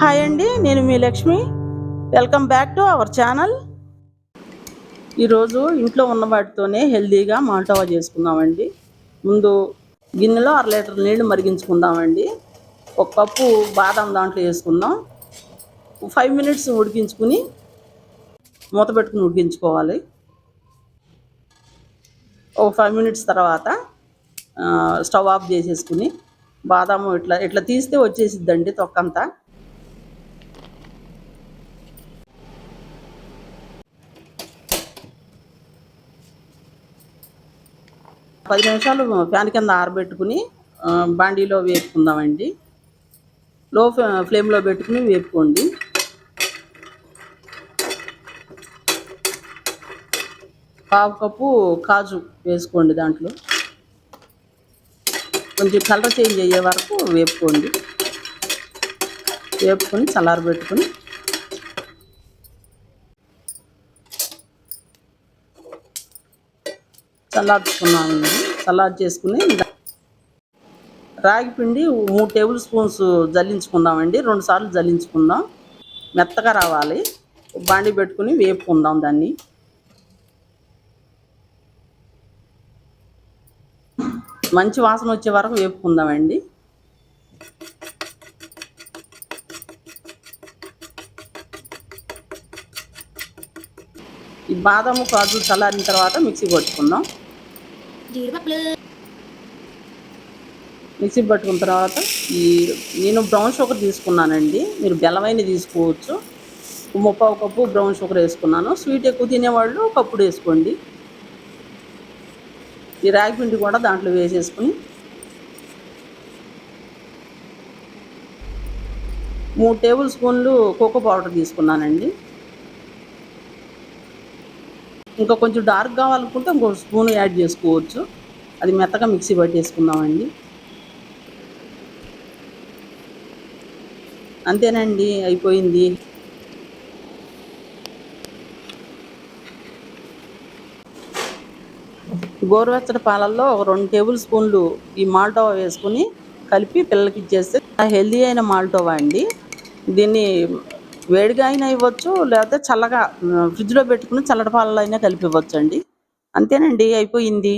Hi అండి నేను మీ Lakshmi. Welcome back to our channel ఈరోజు ఇంట్లో ఉన్న వాటితోనే హెల్తీగా మాల్టోవా చేసుకుందామండి. ముందు గిన్నెలో అర లీటర్ నీళ్ళు మరిగించుకుందామండి. ఒక కప్పు బాదం దాంట్లో వేసుకుందాం. ఫైవ్ మినిట్స్ ఉడికించుకుని మూత పెట్టుకుని ఉడికించుకోవాలి. ఒక ఫైవ్ మినిట్స్ తర్వాత స్టవ్ ఆఫ్ చేసేసుకుని బాదాము ఇట్లా ఇట్లా తీస్తే వచ్చేసిద్దండి తొక్కంతా. పది నిమిషాలు ఫ్యాన్ కింద ఆరబెట్టుకుని బాండీలో వేపుకుందామండి. లో ఫ్లేమ్లో పెట్టుకుని వేపుకోండి. పావు కప్పు కాజు వేసుకోండి దాంట్లో. కొంచెం కలర్ చేంజ్ అయ్యే వరకు వేపుకోండి. వేపుకొని చల్లారబెట్టుకుని చల్లార్చుకున్నామండి సలాడ్ చేసుకుని రాగి పిండి మూడు టేబుల్ స్పూన్స్ జల్లించుకుందామండి. రెండు సార్లు జల్లించుకుందాం. మెత్తగా రావాలి. బాండి పెట్టుకుని వేపుకుందాం దాన్ని. మంచి వాసన వచ్చే వరకు వేపుకుందామండి. ఈ బాదము కాజు చల్లారిన తర్వాత మిక్సీ కొట్టుకుందాం. జీడిపప్పులు మిక్సీ పట్టుకున్న తర్వాత ఈ నేను బ్రౌన్ షుగర్ తీసుకున్నానండి. మీరు బెల్లమైన తీసుకోవచ్చు. ముప్పావు కప్పు బ్రౌన్ షుగర్ వేసుకున్నాను. స్వీట్ ఎక్కువ తినేవాళ్ళు కప్పుడు వేసుకోండి. ఈ రాగి పిండి కూడా దాంట్లో వేసేసుకుని మూడు టేబుల్ స్పూన్లు కోకో పౌడర్ తీసుకున్నానండి. ఇంకా కొంచెం డార్క్ కావాలనుకుంటే ఇంకో స్పూన్ యాడ్ చేసుకోవచ్చు. అది మెత్తగా మిక్సీ పట్టేసుకుందామండి. అంతేనండి అయిపోయింది. గోరువెచ్చటి పాలల్లో ఒక రెండు టేబుల్ స్పూన్లు ఈ మాల్టోవా వేసుకుని కలిపి పిల్లలకి ఇచ్చేస్తే హెల్దీ అయిన మాల్టోవా అండి. దీన్ని వేడిగా అయినా ఇవ్వచ్చు లేకపోతే చల్లగా ఫ్రిడ్జ్లో పెట్టుకుని చల్లటి పాలలో అయినా కలిపి ఇవ్వచ్చు అండి అంతేనండి అయిపోయింది.